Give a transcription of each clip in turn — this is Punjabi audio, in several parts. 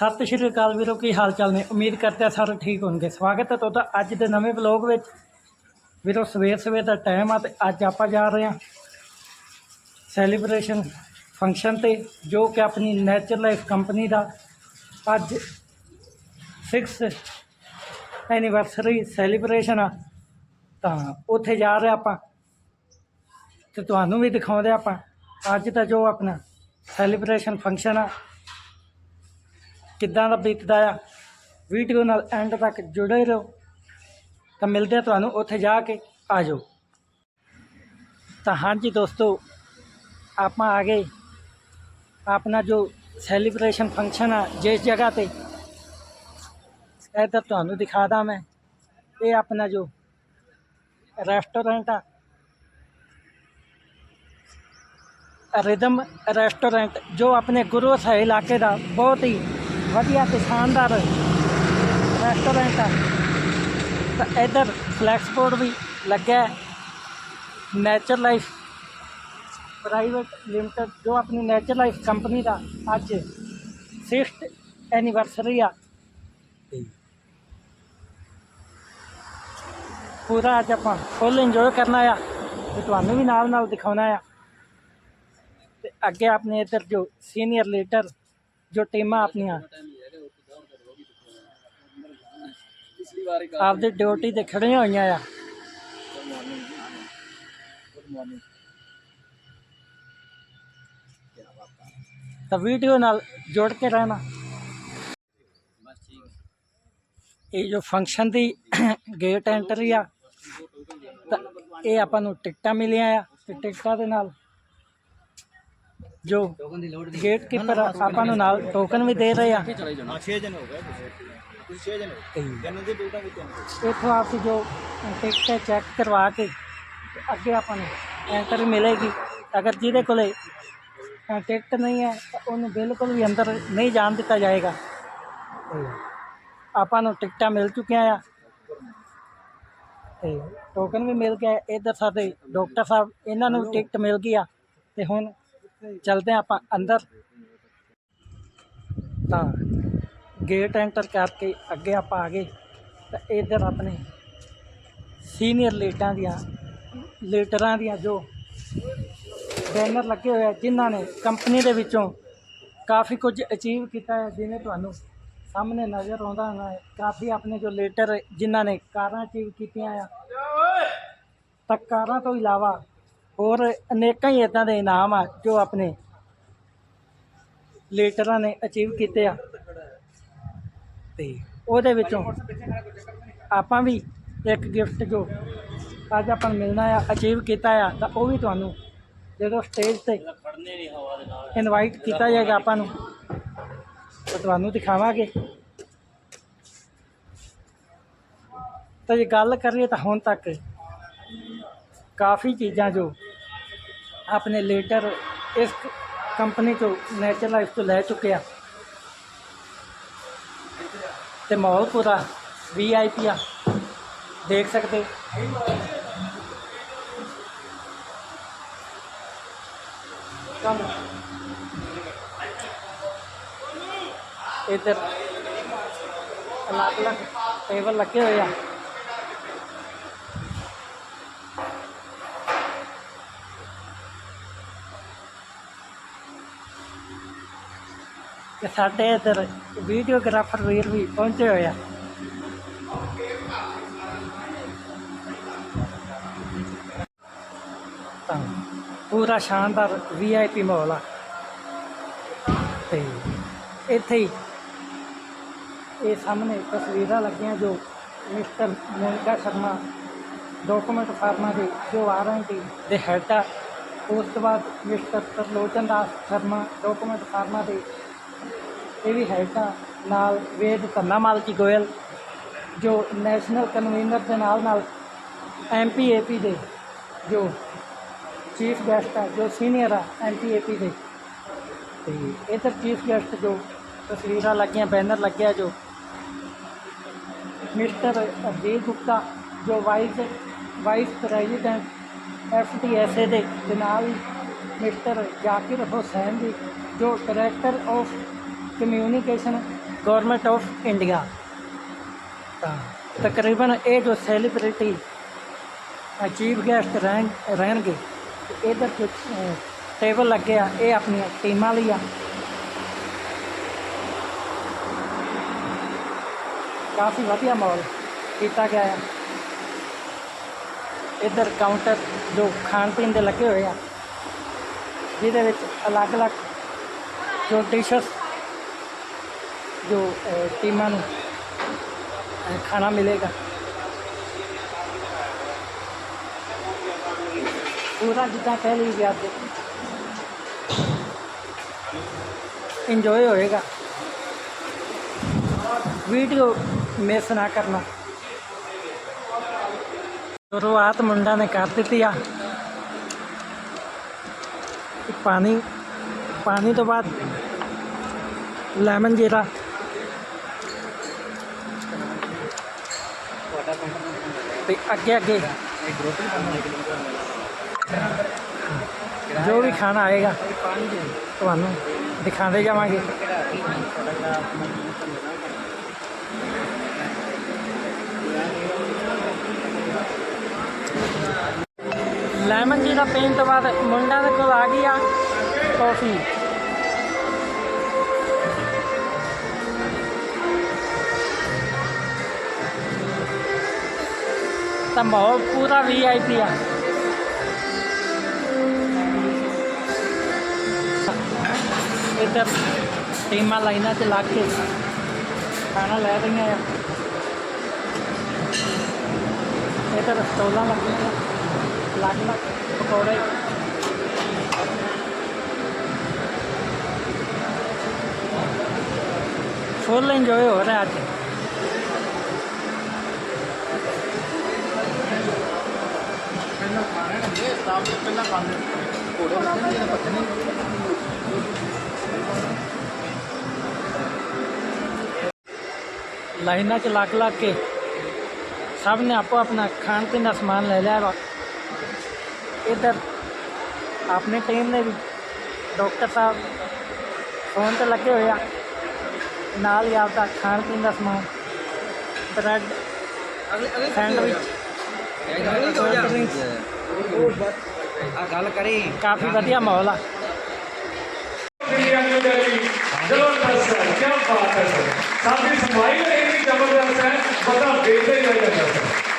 ਸਤਿ ਸ਼੍ਰੀ ਅਕਾਲ ਵੀਰੋ, ਕੀ ਹਾਲ ਚਾਲ ਨੇ? ਉਮੀਦ ਕਰਦੇ ਹਾਂ ਸਾਰੇ ਠੀਕ ਹੋਣਗੇ। ਸਵਾਗਤ ਹੈ ਤੁਹਾਡਾ ਅੱਜ ਦੇ ਨਵੇਂ ਵਲੌਗ ਵਿੱਚ। ਵੀਰੋ, ਸਵੇਰ ਸਵੇਰ ਦਾ ਟਾਈਮ ਆ ਤੇ ਅੱਜ ਆਪਾਂ ਜਾ ਰਹੇ ਹਾਂ ਸੈਲੀਬ੍ਰੇਸ਼ਨ ਫੰਕਸ਼ਨ ਤੇ, ਜੋ ਕਿ ਆਪਣੀ ਨੈਚਰ ਲਾਈਫ ਕੰਪਨੀ ਦਾ ਅੱਜ 6 ਐਨੀਵਰਸਰੀ ਸੈਲੀਬ੍ਰੇਸ਼ਨ ਆ। ਤਾਂ ਉੱਥੇ ਜਾ ਰਹੇ ਆਪਾਂ ਤੇ ਤੁਹਾਨੂੰ ਵੀ ਦਿਖਾਉਂਦੇ ਆਪਾਂ। ਅੱਜ ਦਾ ਜੋ ਆਪਣਾ ਸੈਲੀਬ੍ਰੇਸ਼ਨ ਫੰਕਸ਼ਨ ਆ ਕਿੱਦਾਂ ਦਾ ਬੀਤਦਾ ਆ, ਵੀਡੀਓ ਨਾਲ ਐਂਡ ਤੱਕ ਜੁੜੇ ਰਹੋ। ਤਾਂ ਮਿਲਦੇ ਆ ਤੁਹਾਨੂੰ ਉੱਥੇ ਜਾ ਕੇ ਆ ਜਾਓ ਤਾਂ ਹਾਂਜੀ ਦੋਸਤੋ, ਆਪਾਂ ਆ ਗਏ। ਆਪਣਾ ਜੋ ਸੈਲੀਬ੍ਰੇਸ਼ਨ ਫੰਕਸ਼ਨ ਆ, ਜਿਸ ਜਗ੍ਹਾ ਤੇ, ਇੱਧਰ ਤੁਹਾਨੂੰ ਦਿਖਾਦਾ ਮੈਂ। ਇਹ ਆਪਣਾ ਜੋ ਰੈਸਟੋਰੈਂਟ ਆ। ਰਿਦਮ ਰੈਸਟੋਰੈਂਟ ਜੋ ਆਪਣੇ ਗੁਰੂ ਸਾਹਿਬ ਇਲਾਕੇ ਦਾ ਬਹੁਤ ਹੀ ਵਧੀਆ ਤੇ ਸ਼ਾਨਦਾਰ ਰੈਸਟੋਰੈਂਟ ਆ। ਤਾਂ ਇੱਧਰ ਫਲੈਕਸ ਬੋਰਡ ਵੀ ਲੱਗਿਆ ਨੇਚਰ ਲਾਈਫ ਪ੍ਰਾਈਵੇਟ ਲਿਮਟਿਡ ਜੋ ਆਪਣੀ ਨੇਚਰ ਲਾਈਫ ਕੰਪਨੀ ਦਾ ਅੱਜ 6th ਐਨੀਵਰਸਰੀ ਆ। ਪੂਰਾ ਅੱਜ ਆਪਾਂ ਫੁੱਲ ਇੰਜੋਏ ਕਰਨਾ ਆ ਤੇ ਤੁਹਾਨੂੰ ਵੀ ਨਾਲ ਨਾਲ ਦਿਖਾਉਣਾ ਆ। ਤੇ ਅੱਗੇ ਆਪਣੇ ਇੱਧਰ ਜੋ ਸੀਨੀਅਰ ਲੀਡਰ ਜੋ ਟੀਮਾਂ ਆਪਣੀਆਂ। ਆਪਦੇ ਡਿਊਟੀ ਤੇ ਖੜੀਆਂ ਹੋਈਆਂ ਆ। ਤਾਂ ਵੀਡੀਓ ਨਾਲ ਜੁੜ ਕੇ ਰਹਿਣਾ। ਇਹ ਜੋ ਫੰਕਸ਼ਨ ਦੀ ਗੇਟ ਐਂਟਰੀ ਆ ਤਾਂ ਇਹ ਆਪਾਂ ਨੂੰ ਟਿਕਟਾਂ ਮਿਲੀਆਂ ਆ। ਤੇ ਟਿਕਟਾਂ ਦੇ ਨਾਲ ਜੋ ਗੇਟ ਕੀਪਰ ਆਪਾਂ ਨੂੰ ਨਾਲ ਟੋਕਨ ਵੀ ਦੇ ਰਹੇ ਆ। 6 ਜਣ ਹੋ ਗਏ ਤੁਸੀਂ 6 ਜਣ ਜਨਾਂ ਦੀ ਟਿਕਟਾਂ ਵਿੱਚ ਇੱਥੋਂ ਆਪ ਜੋ ਟਿਕਟ ਚੈੱਕ ਕਰਵਾ ਕੇ ਅੱਗੇ ਆਪਾਂ ਨੂੰ ਐਂਟਰ ਮਿਲੇਗੀ। ਅਗਰ ਜਿਹਦੇ ਕੋਲੇ ਟਿਕਟ ਨਹੀਂ ਹੈ, ਤਾਂ ਉਹਨੂੰ ਬਿਲਕੁਲ ਵੀ ਅੰਦਰ ਨਹੀਂ ਜਾਣ ਦਿੱਤਾ ਜਾਏਗਾ। ਤੇ ਆਪਾਂ ਨੂੰ ਟਿਕਟਾਂ ਮਿਲ ਚੁੱਕੀਆਂ ਆ। ਤੇ ਟੋਕਨ ਵੀ ਮਿਲ ਗਿਆ। ਇੱਧਰ ਸਾਡੇ ਡਾਕਟਰ ਸਾਹਿਬ, ਇਹਨਾਂ ਨੂੰ ਵੀ ਟਿਕਟ ਮਿਲ ਗਈ ਆ। ਤੇ ਹੁਣ ਚਲਦੇ ਹਾਂ ਆਪਾਂ ਅੰਦਰ। ਤਾਂ ਗੇਟ ਐਂਟਰ ਕਰਕੇ ਅੱਗੇ ਆਪਾਂ ਆ ਗਏ। ਤਾਂ ਇੱਧਰ ਆਪਣੇ ਸੀਨੀਅਰ ਲੀਡਰਾਂ ਦੀਆਂ ਲੀਡਰਾਂ ਦੀਆਂ ਜੋ ਬੈਨਰ ਲੱਗੇ ਹੋਏ ਆ, ਜਿਨ੍ਹਾਂ ਨੇ ਕੰਪਨੀ ਦੇ ਵਿੱਚੋਂ ਕਾਫੀ ਕੁਝ ਅਚੀਵ ਕੀਤਾ ਹੈ, ਜਿਵੇਂ ਤੁਹਾਨੂੰ ਸਾਹਮਣੇ ਨਜ਼ਰ ਆਉਂਦਾ ਹੋਣਾ ਹੈ, ਕਾਫੀ ਆਪਣੇ ਜੋ ਲੀਡਰ ਜਿਨ੍ਹਾਂ ਨੇ ਕਾਰਾਂ ਅਚੀਵ ਕੀਤੀਆਂ ਆ, ਤਾਂ ਕਾਰਾਂ ਤੋਂ ਇਲਾਵਾ ਹੋਰ ਅਨੇਕਾਂ ਹੀ ਇਦਾਂ ਦੇ ਇਨਾਮ ਆ ਜੋ ਆਪਣੇ ਲੀਡਰਾਂ ਨੇ ਅਚੀਵ ਕੀਤੇ ਆ। ਤੇ ਉਹਦੇ ਵਿੱਚੋਂ ਆਪਾਂ ਵੀ ਇੱਕ ਗਿਫਟ ਜੋ ਅੱਜ ਆਪਾਂ ਨੂੰ ਮਿਲਣਾ ਆ ਅਚੀਵ ਕੀਤਾ ਆ, ਤਾਂ ਉਹ ਵੀ ਤੁਹਾਨੂੰ ਜਦੋਂ ਸਟੇਜ ਤੇ ਇਨਵਾਈਟ ਕੀਤਾ ਜਾਏਗਾ ਆਪਾਂ ਨੂੰ, ਤਾਂ ਤੁਹਾਨੂੰ ਦਿਖਾਵਾਂਗੇ। ਤਾਂ ਜੇ ਗੱਲ ਕਰੀਏ ਤਾਂ ਹੁਣ ਤੱਕ ਕਾਫੀ ਚੀਜ਼ਾਂ ਜੋ ਆਪਣੇ ਲੀਡਰ ਇਸ ਕੰਪਨੀ ਤੋਂ ਨੈਚਰ ਲਾਈਫ ਤੋਂ ਲੈ ਚੁੱਕੇ ਆ ਤੇ ਮਾਹੌਲ ਪੂਰਾ ਵੀਆਈਪੀ ਆ ਦੇਖ ਸਕਦੇ ਕੰਮ ਇੱਧਰ ਅਲੱਗ ਅਲੱਗ ਟੇਬਲ ਲੱਗੇ ਹੋਏ ਆ ਤੇ ਸਾਡੇ ਇੱਧਰ ਵੀਡੀਓਗ੍ਰਾਫਰ ਵੀਰ ਵੀ ਪਹੁੰਚੇ ਹੋਏ ਆ। ਤਾਂ ਪੂਰਾ ਸ਼ਾਨਦਾਰ ਵੀਆਈਪੀ ਮਾਹੌਲ ਆ। ਤੇ ਇੱਥੇ ਹੀ ਇਹ ਸਾਹਮਣੇ ਤਸਵੀਰਾਂ ਲੱਗੀਆਂ ਜੋ mister Monica Sharma document pharma ਦੇ ਜੋ ਆਰਐਨਟੀ ਦੇ ਹੈਡ ਆ। ਉਸ ਤੋਂ ਬਾਅਦ mister Tarlochan Das Sharma document pharma ਦੇ ਇਹ ਵੀ ਹੈਡ ਨਾਲ ਵੇਦ ਧੰਨਾ ਮਾਲਕੀ ਗੋਇਲ, ਜੋ ਨੈਸ਼ਨਲ ਕਨਵੀਨਰ ਦੇ ਨਾਲ ਨਾਲ ਐਮਪੀ ਏਪੀ ਦੇ ਜੋ ਚੀਫ ਗੈਸਟ ਆ, ਜੋ ਸੀਨੀਅਰ ਆ ਐਮਪੀ ਏਪੀ ਦੇ। ਤੇ ਇੱਧਰ ਚੀਫ ਗੈਸਟ ਜੋ ਤਸਵੀਰਾਂ ਲੱਗੀਆਂ, ਬੈਨਰ ਲੱਗਿਆ ਜੋ ਮਿਸਟਰ ਅਜੀਤ ਗੁਪਤਾ, ਜੋ ਵਾਈਸ ਵਾਈਸ ਪ੍ਰੈਜ਼ੀਡੈਂਟ ਐਫਟੀਐਸਏ ਦੇ ਦੇ ਨਾਲ ਮਿਸਟਰ ਜ਼ਾਕਿਰ ਹੁਸੈਨ ਜੀ, ਜੋ director of communication government of India ਤਾਂ ਤਕਰੀਬਨ ਇਹ ਜੋ ਸੈਲੀਬ੍ਰਿਟੀ ਚੀਫ ਗੈਸਟ ਰਹਿਣ ਰਹਿਣਗੇ ਤੇ ਇਧਰ ਜੋ ਟੇਬਲ ਲੱਗੇ ਆ ਇਹ ਆਪਣੀਆਂ ਟੀਮਾਂ ਲਈ ਆ ਕਾਫੀ ਵਧੀਆ ਮਾਹੌਲ ਕੀਤਾ ਗਿਆ ਹੈ ਇੱਧਰ ਕਾਊਂਟਰ ਜੋ ਖਾਣ ਪੀਣ ਦੇ ਲੱਗੇ ਹੋਏ ਆ ਜਿਹਦੇ ਵਿੱਚ ਅਲੱਗ-ਅਲੱਗ ਜੋ ਡਿਸ਼ਸ ਜੋ ਅਹ, ਟੀਮਾਂ ਨੂੰ ਅਹ, ਖਾਣਾ ਮਿਲੇਗਾ ਪੂਰਾ ਜਿੱਦਾਂ ਕਹਿ ਲਈ ਗਿਆ ਤੇ ਇੰਜੋਏ ਹੋਏਗਾ ਵੀਡੀਓ ਮਿਸ ਨਾ ਕਰਨਾ ਸ਼ੁਰੂਆਤ ਮੁੰਡਾ ਨੇ ਕਰ ਦਿੱਤੀ ਆ ਪਾਣੀ ਤੇ ਅੱਗੇ ਅੱਗੇ। ਜੋ ਵੀ ਖਾਣਾ ਆਏਗਾ, ਤੁਹਾਨੂੰ ਦਿਖਾਉਂਦੇ ਜਾਵਾਂਗੇ। ਲੈਮਨ ਜੀ ਦਾ ਪੀਣ ਤੋਂ ਬਾਅਦ ਮੁੰਡਾ ਦੇ ਕੋਲ ਆ ਗਈ ਆ ਕਾਫੀ ਤਾਂ ਮਾਹੌਲ ਪੂਰਾ ਵੀਆਈਪੀ ਆ ਇੱਧਰ ਟੀਮਾਂ ਲਾਈਨਾਂ 'ਚ ਲੱਗ ਕੇ ਖਾਣਾ ਲੈ ਰਹੀਆਂ ਆ। ਤਾਂ ਸਟੋਲਾਂ ਲੱਗੀਆਂ ਲੱਗ ਲੱਗ ਪਕੌੜੇ। ਫੁੱਲ ਇੰਜੋਏ ਹੋ ਰਿਹਾ ਅੱਜ। ਖਾਣਾ ਨਹੀਂ ਇਹ ਸਟਾਫ ਤੋਂ ਪਹਿਲਾਂ ਖਾਣੇ ਘੋੜੇ ਲੱਗਦੇ ਨੇ ਪੱਟਣੇ ਲਾਈਨਾਂ 'ਚ ਲੱਗ ਲੱਗ ਕੇ ਸਭ ਨੇ ਆਪੋ ਆਪਣਾ ਖਾਣ ਪੀਣ ਦਾ ਸਮਾਨ ਲੈ ਲਿਆ ਵਾ ਇੱਧਰ ਆਪਣੀ ਟੀਮ ਨੇ ਵੀ ਡਾਕਟਰ ਸਾਹਿਬ ਫੋਨ ਤੇ ਲੱਗੇ ਹੋਏ ਆ ਗੱਲ ਕਰੀ। ਕਾਫੀ ਵਧੀਆ ਮਾਹੌਲ ਆ। ਚਲੋ ਦੱਸ ਕੀ ਬਾਤ ਹੈ ਸਾਡੀ ਸਮਾਈ ਇੰਨੀ ਜ਼ਬਰਦਸਤ ਹੈ ਬੰਦਾ ਵੇਖਦਾ ਹੀ ਰਹਿ ਜਾਂਦਾ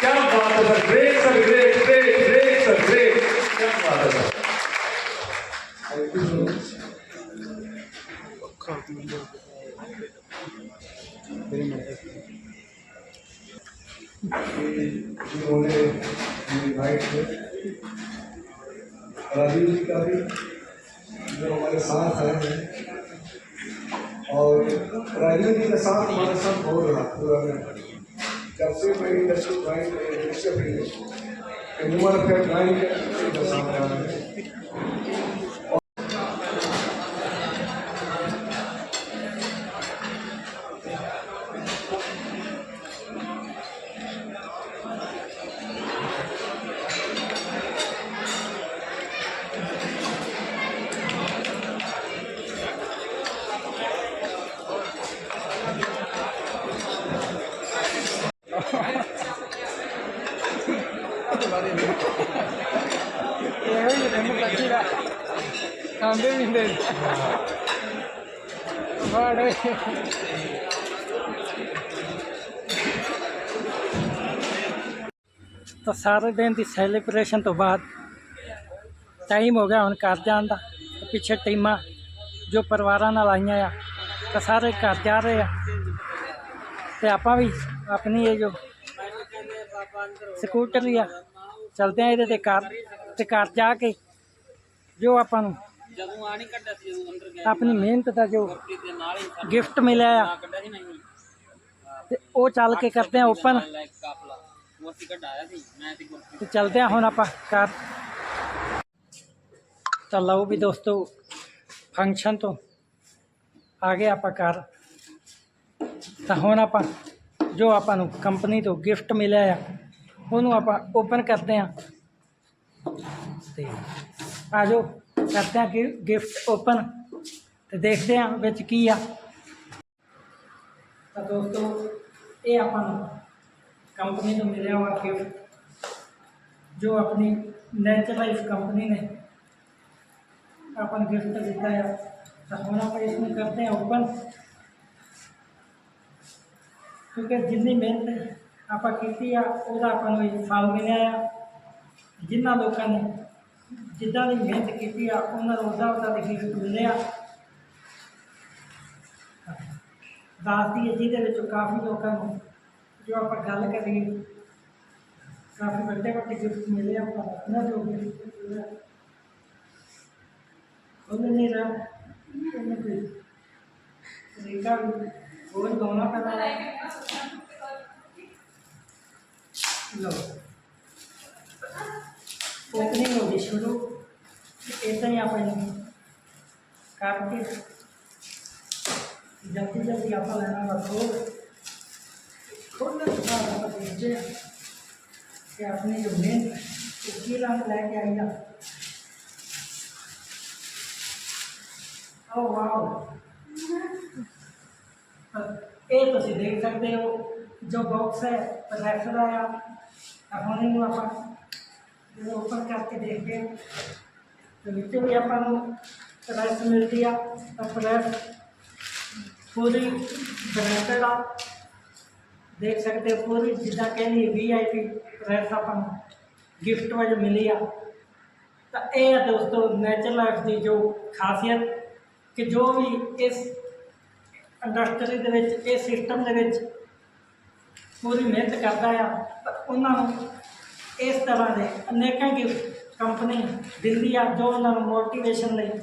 ਕੀ ਬਾਤ ਹੈ great sir great Rajiv ji का भी जो हमारे साथ आए हैं और राजीव जी के साथ हमारे साथ हो रहा पूरा में जब से मैं इंडस्ट्री ज्वाइन इंडस्ट्री अपनी उम्र पे ज्वाइन किया साथ रहा है ਵਾੜੇ ਤਾਂ ਸਾਰੇ ਦਿਨ ਦੀ ਸੈਲੀਬ੍ਰੇਸ਼ਨ ਤੋਂ ਬਾਅਦ ਟਾਈਮ ਹੋ ਗਿਆ ਹੁਣ ਘਰ ਜਾਣ ਦਾ। ਪਿੱਛੇ ਟੀਮਾਂ ਜੋ ਪਰਿਵਾਰਾਂ ਨਾਲ ਆਈਆਂ ਆ, ਤਾਂ ਸਾਰੇ ਘਰ ਜਾ ਰਹੇ ਆ। ਤੇ ਆਪਾਂ ਵੀ ਆਪਣੀ ਇਹ ਜੋ ਸਕੂਟਰ ਆ, ਚਲਦੇ ਆ ਇਹਦੇ ਤੇ ਘਰ ਤੇ ਘਰ ਜਾ ਕੇ ਜੋ ਆਪਾਂ ਨੂੰ ਜਦੋਂ ਆ ਨਹੀਂ ਕੱਢਿਆ ਸੀ ਜਦੋਂ ਅੰਦਰ ਗਿਆ ਆਪਣੀ ਮਿਹਨਤ ਦਾ ਜੋ ਤੇ ਨਾਲ ਹੀ ਗਿਫਟ ਮਿਲਿਆ ਆ। ਕੱਢਿਆ ਸੀ ਨਹੀਂ ਤੇ ਉਹ ਚੱਲ ਕੇ ਕਰਦੇ ਆ ਓਪਨ। ਲਾਈਕ ਕਾਫਲਾ। ਉਹ ਅਸੀਂ ਕਢਾਇਆ ਸੀ ਮੈਂ ਤੇ ਗੁਰਪ੍ਰੀਤ ਤੇ ਚਲਦੇ ਆ ਹੁਣ ਆਪਾਂ ਘਰ। ਤਾਂ ਲਓ ਵੀ ਦੋਸਤੋ ਫੰਕਸ਼ਨ ਤੋਂ ਆ ਗਏ ਆਪਾਂ ਘਰ। ਤਾਂ ਹੁਣ ਆਪਾਂ ਜੋ ਆਪਾਂ ਨੂੰ ਕੰਪਨੀ ਤੋਂ ਗਿਫਟ ਮਿਲਿਆ ਆ ਉਹਨੂੰ ਆਪਾਂ ਓਪਨ ਕਰਦੇ ਆ। ਤੇ ਆ ਜਾਓ। ਕਰਦੇ ਆ ਗਿਫਟ ਓਪਨ ਤੇ ਦੇਖਦੇ ਆ ਵਿੱਚ ਕੀ ਆ ਤਾਂ ਦੋਸਤੋ ਇਹ ਆਪਾਂ ਨੂੰ ਕੰਪਨੀ ਨੂੰ ਮਿਲਿਆ ਹੋਇਆ ਗਿਫਟ ਜੋ ਆਪਣੀ ਨੈਚਰ ਲਾਈਫ ਕੰਪਨੀ ਨੇ ਆਪਾਂ ਨੂੰ ਗਿਫਟ ਦਿੱਤਾ ਹੈ ਤਾਂ ਹੁਣ ਆਪਾਂ ਇਸ ਨੂੰ ਕਰਦੇ ਹਾਂ ਓਪਨ ਕਿਉਂਕਿ ਜਿੰਨੀ ਮਿਹਨਤ ਆਪਾਂ ਕੀਤੀ ਆ ਉਹਦਾ ਆਪਾਂ ਜਿੱਦਾਂ ਦੀ ਮਿਹਨਤ ਕੀਤੀ ਆ, ਉਹਨਾਂ ਨੂੰ ਉਹਦਾ ਉਹਦਾ ਗਿਫਟ ਮਿਲਿਆ। ਦੱਸਦੀ ਹੈ ਜਿਹਦੇ ਵਿੱਚ ਕਾਫੀ ਲੋਕਾਂ ਨੂੰ ਜੋ ਆਪਾਂ ਗੱਲ ਕਰੀਏ, ਕਾਫੀ ਵੱਡੇ ਵੱਡੇ ਗਿਫਟ ਮਿਲੇ ਆਪਾਂ ਉਹਨਾਂ ਦੇ ਗਿਫਟ ਉਹਨੇ ਨਹੀਂ ਰਾ ਉਹਨੇ ਕੋਈ ਤਰੀਕਾ ਹੋਰ ਗਾਉਣਾ ਪੈਣਾ। ਲੋ ਓਪਨਿੰਗ ਹੋ ਗਈ ਸ਼ੁਰੂ ਇਦਾਂ ਹੀ ਆਪਾਂ ਇਹਨੂੰ ਕਰਕੇ ਜਲਦੀ ਜਲਦੀ ਆਪਾਂ ਲੈਣਾ ਰੱਖੋ ਖੋਲ੍ਹਣ ਤੋਂ ਬਾਅਦ ਆਪਾਂ ਦੇਖਦੇ ਹਾਂ ਕਿ ਆਪਣੀ ਜੋ ਮਿਹਨਤ ਉਹ ਕੀ ਰੰਗ ਲੈ ਕੇ ਆਈ ਆ ਓ ਵਾਓ ਇਹ ਤੁਸੀਂ ਦੇਖ ਸਕਦੇ ਓਪਨ ਕਰਕੇ ਦੇਖਦੇ ਹਾਂ, ਤੇ ਵਿੱਚ ਵੀ ਆਪਾਂ ਨੂੰ ਪ੍ਰੈਸ ਮਿਲਦੀ ਆ ਤਾਂ ਪ੍ਰੈਸ ਪੂਰੀ ਬ੍ਰਾਂਡਡ ਆ। ਦੇਖ ਸਕਦੇ ਹੋ ਪੂਰੀ, ਜਿੱਦਾਂ ਕਹਿੰਦੀ ਵੀ ਆਈ ਪੀ ਪ੍ਰੈਸ ਆਪਾਂ ਨੂੰ ਗਿਫਟ ਵਜੋਂ ਮਿਲੀ ਆ। ਤਾਂ ਇਹ ਆ ਦੋਸਤੋ ਨੈਚੁਰਲ ਲਾਈਫ ਦੀ ਜੋ ਖਾਸੀਅਤ, ਕਿ ਜੋ ਵੀ ਇਸ ਇੰਡਸਟਰੀ ਦੇ ਵਿੱਚ, ਇਸ ਸਿਸਟਮ ਦੇ ਵਿੱਚ ਪੂਰੀ ਮਿਹਨਤ ਕਰਦਾ ਆ, ਤਾਂ ਉਹਨਾਂ ਨੂੰ ਇਸ ਤਰ੍ਹਾਂ ਦੇ ਅਨੇਕਾਂ ਗਿਫਟ ਕੰਪਨੀ ਦਿੰਦੀ ਆ ਜੋ ਉਹਨਾਂ ਨੂੰ ਮੋਟੀਵੇਸ਼ਨ ਲਈ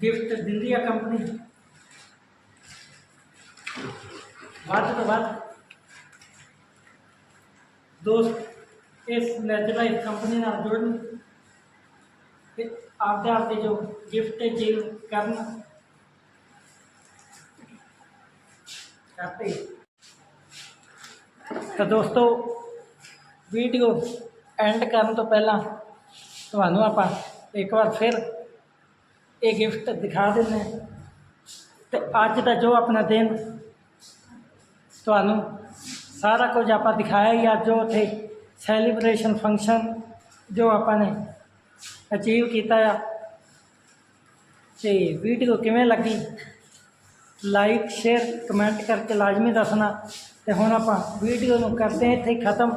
ਗਿਫਟ ਦਿੰਦੀ ਆ ਕੰਪਨੀ ਵੱਧ ਤੋਂ ਵੱਧ ਦੋਸਤ ਇਸ ਨੈਚੁਰਲ ਕੰਪਨੀ ਨਾਲ ਜੁੜਨ ਤੇ ਆਪਦੇ ਆਪਦੇ ਜੋ ਗਿਫਟ ਜੀਵ ਕਰਨ ਕਰਦੇ ਤਾਂ ਦੋਸਤੋ ਵੀਡੀਓ ਐਂਡ ਕਰਨ ਤੋਂ ਪਹਿਲਾਂ ਤੁਹਾਨੂੰ ਆਪਾਂ ਇੱਕ ਵਾਰ ਫਿਰ ਇਹ ਗਿਫਟ ਦਿਖਾ ਦਿੰਦੇ ਹਾਂ। ਤੇ ਅੱਜ ਦਾ ਜੋ ਆਪਣਾ ਦਿਨ, ਤੁਹਾਨੂੰ ਸਾਰਾ ਕੁਝ ਆਪਾਂ ਦਿਖਾਇਆ ਹੀ ਅੱਜ ਜੋ ਉੱਥੇ ਸੈਲੀਬ੍ਰੇਸ਼ਨ ਫੰਕਸ਼ਨ ਜੋ ਆਪਾਂ ਨੇ ਅਚੀਵ ਕੀਤਾ ਆ। ਤੇ ਵੀਡੀਓ ਕਿਵੇਂ ਲੱਗੀ? ਲਾਈਕ ਸ਼ੇਅਰ ਕਮੈਂਟ ਕਰਕੇ ਲਾਜ਼ਮੀ ਦੱਸਣਾ। ਤੇ ਹੁਣ ਆਪਾਂ ਵੀਡੀਓ ਨੂੰ ਕਰਦੇ ਇੱਥੇ ਹੀ ਖਤਮ।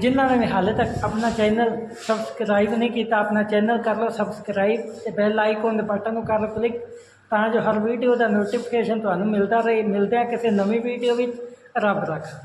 ਜਿਨ੍ਹਾਂ ਨੇ ਵੀ ਹਾਲੇ ਤੱਕ ਆਪਣਾ ਚੈਨਲ ਸਬਸਕ੍ਰਾਈਬ ਨਹੀਂ ਕੀਤਾ, ਆਪਣਾ ਚੈਨਲ ਕਰ ਲਓ ਸਬਸਕ੍ਰਾਈਬ ਤੇ ਬੈਲ ਆਈਕਨ ਦੇ ਬਟਨ ਨੂੰ ਕਰ ਲਓ ਕਲਿੱਕ ਤਾਂ ਜੋ ਹਰ ਵੀਡੀਓ ਦਾ ਨੋਟੀਫਿਕੇਸ਼ਨ ਤੁਹਾਨੂੰ ਮਿਲਦਾ ਰਹੇ ਮਿਲਦੇ ਆ ਕਿਸੇ ਨਵੀਂ ਵੀਡੀਓ ਵਿੱਚ ਰੱਬ ਰੱਖਾ।